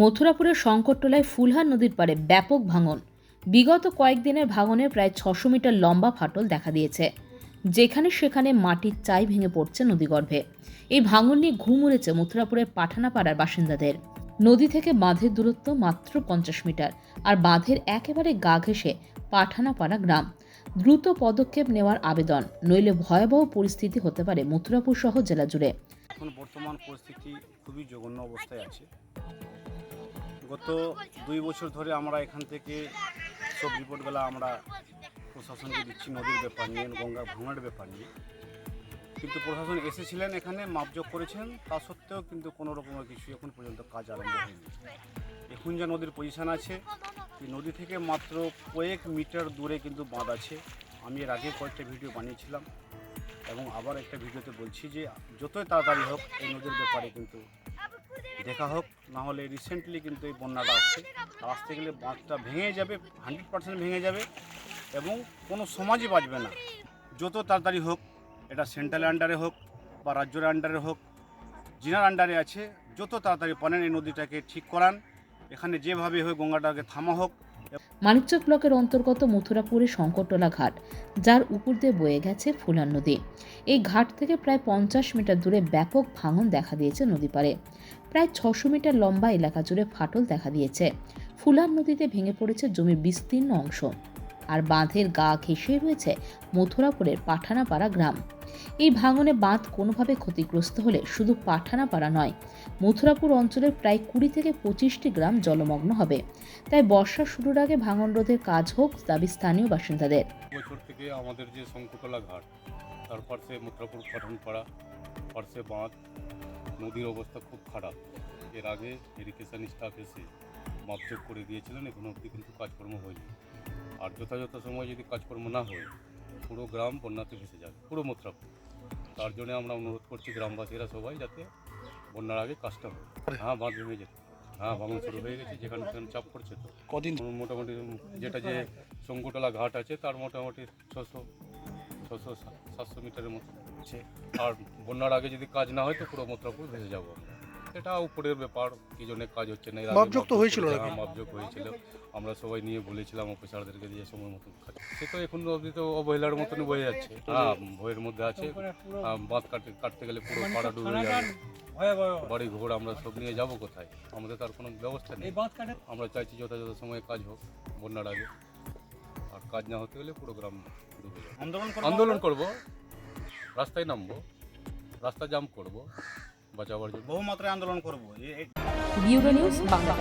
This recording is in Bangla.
মথুরাপুরের শঙ্করটোলায় ফুলহার নদীর পাড়ে ব্যাপক ভাঙন। বিগত কয়েকদিনের ভাঙনে প্রায় ছশো মিটার লম্বা ফাটল দেখা দিয়েছে। যেখানে সেখানে মাটির চাই ভেঙে পড়ছে নদীগর্ভে। এই ভাঙন নিয়ে ঘুম উড়েছে মথুরাপুরের পাঠানাপাড়ার বাসিন্দাদের। নদী থেকে বাঁধের দূরত্ব মাত্র পঞ্চাশ মিটার আর বাঁধের একেবারে গা ঘেঁষে পাঠানাপাড়া গ্রাম। দ্রুত পদক্ষেপ নেওয়ার আবেদন, নইলে ভয়াবহ পরিস্থিতি হতে পারে মথুরাপুর সহ জেলা জুড়ে। এখন বর্তমান পরিস্থিতি খুবই জঘন্য অবস্থায় আছে। গত দুই বছর ধরে আমরা এখান থেকে সব রিপোর্টগুলো আমরা প্রশাসনকে দিচ্ছি, নদীর ব্যাপার নিয়ে, গঙ্গা ভাঙার ব্যাপার নিয়ে। কিন্তু প্রশাসন এসেছিলেন এখানে মাপযোগ করেছেন, তা সত্ত্বেও কিন্তু কোনো রকমের কিছু এখন পর্যন্ত কাজ আরম্ভ হয়নি। এখন যা নদীর পজিশন আছে, এই নদী থেকে মাত্র কয়েক মিটার দূরে কিন্তু বাঁধ আছে। আমি এর আগে কয়েকটা ভিডিও বানিয়েছিলাম। এবং আবার একটা ভিডিওতে বলছি যে যতই তাড়াতাড়ি হোক এই নদীর ব্যাপারে কিন্তু দেখা হোক, না হলে রিসেন্টলি কিন্তু এই বন্যাটা আসছে। আসতে গেলে বাঁধটা ভেঙে যাবে হান্ড্রেড পার্সেন্ট ভেঙে যাবে এবং কোনো সমাজই বাঁচবে না। যত তাড়াতাড়ি হোক, এটা সেন্ট্রাল আন্ডারে হোক বা রাজ্যের আন্ডারে হোক, জিনার আন্ডারে আছে, যত তাড়াতাড়ি পারেন এই নদীটাকে ঠিক করান। এখানে যেভাবে হোক গঙ্গাটাকে থামা হোক মানিকচক ব্লকের অন্তর্গত মথুরাপুরের শঙ্করটোলা ঘাট, যার উপর দিয়ে বয়ে গেছে ফুলার নদী। এই ঘাট থেকে প্রায় পঞ্চাশ মিটার দূরে ব্যাপক ভাঙন দেখা দিয়েছে নদী পারে প্রায় ছশো মিটার লম্বা এলাকা জুড়ে ফাটল দেখা দিয়েছে। ফুলার নদীতে ভেঙে পড়েছে জমির বিস্তীর্ণ অংশ। আর বাঁধের গা ঘেঁষে রয়েছে মথুরাপুরের পাঠানাপাড়া গ্রাম। এই ভাঙনে বাঁধ কোনোভাবে ক্ষতিগ্রস্ত হলে শুধু পাঠানাপাড়া নয়, মথুরাপুর অঞ্চলের প্রায় কুড়ি থেকে পঁচিশটি গ্রাম জলমগ্ন হবে। তাই বর্ষা শুরুর আগে ভাঙন রোধের কাজ হোক দাবি স্থানীয় বাসিন্দাদের। বছর থেকে আমাদের যে শঙ্কুতলা ঘাট, তার পাশে মুত্রাপুর পাঠানপাড়া পার্শ্বে বাঁধ, নদীর অবস্থা খুব খারাপ। এর আগে ইরিগেশন স্টাফ এসে মাপযোগ করে দিয়েছিলেন, এখন অবধি কিন্তু কাজকর্ম হয়নি। আর যথাযথ সময় যদি কাজকর্ম না হয় পুরো গ্রাম বন্যাতে ভেসে যাবে পুরো মুত্রাপুর তার জন্য আমরা অনুরোধ করছি গ্রামবাসীরা সবাই যাতে বন্যার আগে কাজটা হয় হ্যাঁ বাঁধ ভেঙে যেতে। হ্যাঁ ভাঙন শুরু হয়ে গেছে যেখানে সেখানে চাপ পড়ছে তো। কদিন? মোটামুটি যেটা যে শঙ্কুতলা ঘাট আছে তার মোটামুটি ছশো ছশো সাতশো মিটারের মতো। আছে আর বন্যার আগে যদি কাজ না হয় তো পুরো মত্রাপুর ভেসে যাব আমরা। এটা উপরের ব্যাপার কি জন্য কাজ হচ্ছে না আগে তো হয়েছিল? হ্যাঁ, মাপজোক হয়েছিল। আমরা সবাই নিয়ে বলেছিলাম অফিসারদেরকে যে সময় মতন কাজ সে তো এখন অবধি তো অবহেলার মতনই বয়ে যাচ্ছে। হ্যাঁ ভয়ের মধ্যে আছে। বাঁধ কাটতে কাটতে গেলে পুরো পাড়া ডুবে যাবে। বাড়ি ঘোর আমরা সব নিয়ে যাব কোথায়? আমাদের তার কোনো ব্যবস্থা নেই। আমরা চাইছি যথাযথ সময়ে কাজ হোক বন্যার আগে। আর কাজ না হতে গেলে পুরো গ্রাম ডুবে যাবে। আন্দোলন করব আন্দোলন করব। রাস্তায় নামবো। রাস্তা জাম করব। বাঁচাবার জন্য। বহুমাত্রায় আন্দোলন করব। নিউজ বাংলা